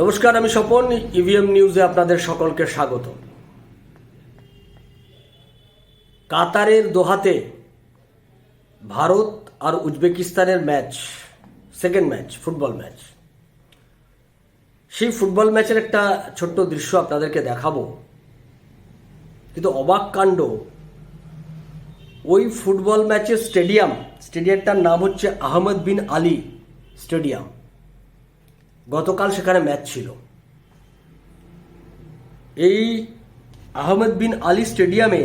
নমস্কার, আমি স্বপন ইভিএম নিউজে আপনাদের সকলকে স্বাগত। কাতারের দোহাতে ভারত আর উজবেকিস্তানের match second match football match. সেই ফুটবল ম্যাচের একটা ছোট্ট দৃশ্য আপনাদেরকে দেখাবো। কিন্তু অবাক কাণ্ড, ওই ফুটবল ম্যাচের স্টেডিয়াম স্টেডিয়ামটার নাম হচ্ছে আহমদ বিন আলী স্টেডিয়াম। গতকাল সেখানে ম্যাচ ছিল। এই আহমেদ বিন আলী স্টেডিয়ামে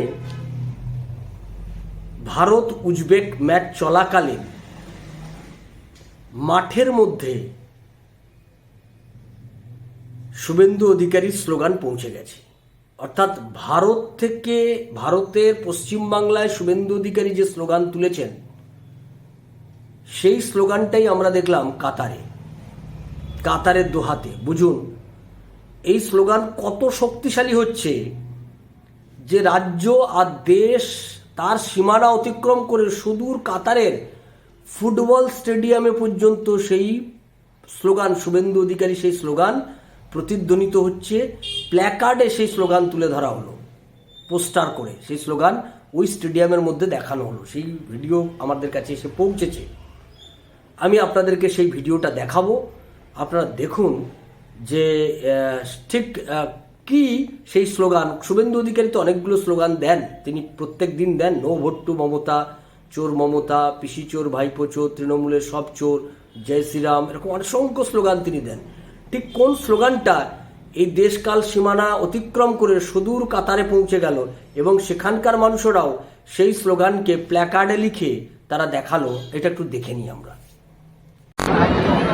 ভারত উজবেক ম্যাচ চলাকালীন মাঠের মধ্যে শুভেন্দু অধিকারীর স্লোগান পৌঁছে গেছে। অর্থাৎ ভারত থেকে ভারতের পশ্চিমবাংলায় শুভেন্দু অধিকারী যে স্লোগান তুলেছেন, সেই স্লোগানটাই আমরা দেখলাম কাতারে। কাতারের দোহাতে। বুঝুন, এই স্লোগান কত শক্তিশালী হচ্ছে যে রাজ্য আর দেশ তার সীমানা অতিক্রম করে সুদূর কাতারের ফুটবল স্টেডিয়ামে পর্যন্ত সেই স্লোগান, শুভেন্দু অধিকারী সেই স্লোগান প্রতিধ্বনিত হচ্ছে। প্ল্যাকার্ডে সেই স্লোগান তুলে ধরা হলো, পোস্টার করে সেই স্লোগান ওই স্টেডিয়ামের মধ্যে দেখানো হলো। সেই ভিডিও আমাদের কাছে এসে পৌঁছেছে। আমি আপনাদেরকে সেই ভিডিওটা দেখাবো। আপনারা দেখুন যে ঠিক কি সেই স্লোগান, শুভেন্দু অধিকারী তো অনেকগুলো স্লোগান দেন। তিনি প্রত্যেক দিন দেন, নো ভোট টু মমতা, চোর মমতা, পিসি চোর, ভাইপো চোর, তৃণমূলের সব চোর, জয় শ্রীরাম, এরকম অসংখ্য স্লোগান তিনি দেন। ঠিক কোন স্লোগানটা এই দেশকাল সীমানা অতিক্রম করে সুদূর কাতারে পৌঁছে গেল এবং সেখানকার মানুষরাও সেই স্লোগানকে প্ল্যাকার্ডে লিখে তারা দেখাল, এটা একটু দেখে নিই আমরা।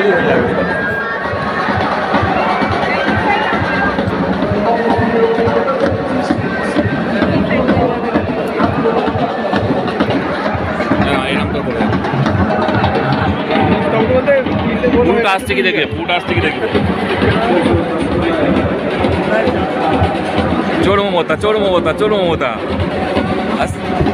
করে। আসছে কি দেখবে পুরোটা আসছে কি দেখবে চোর মমতা চোর মমতা চোর মমতা আস-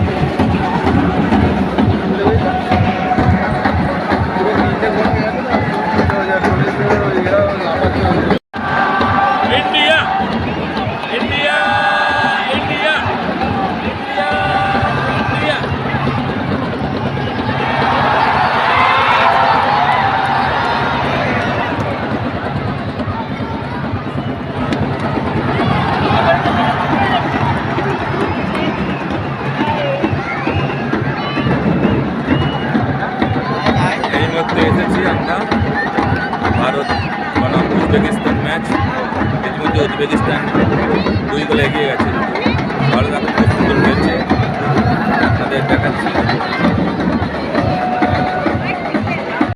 এসেছি আমরা। ভারত বনাম উজবেকিস্তান ম্যাচ ইতিমধ্যে উজবেকিস্তান দুই গোলে এগিয়ে গেছে। ভারত এখন খুব সুন্দর হয়েছে আপনাদের দেখাচ্ছি।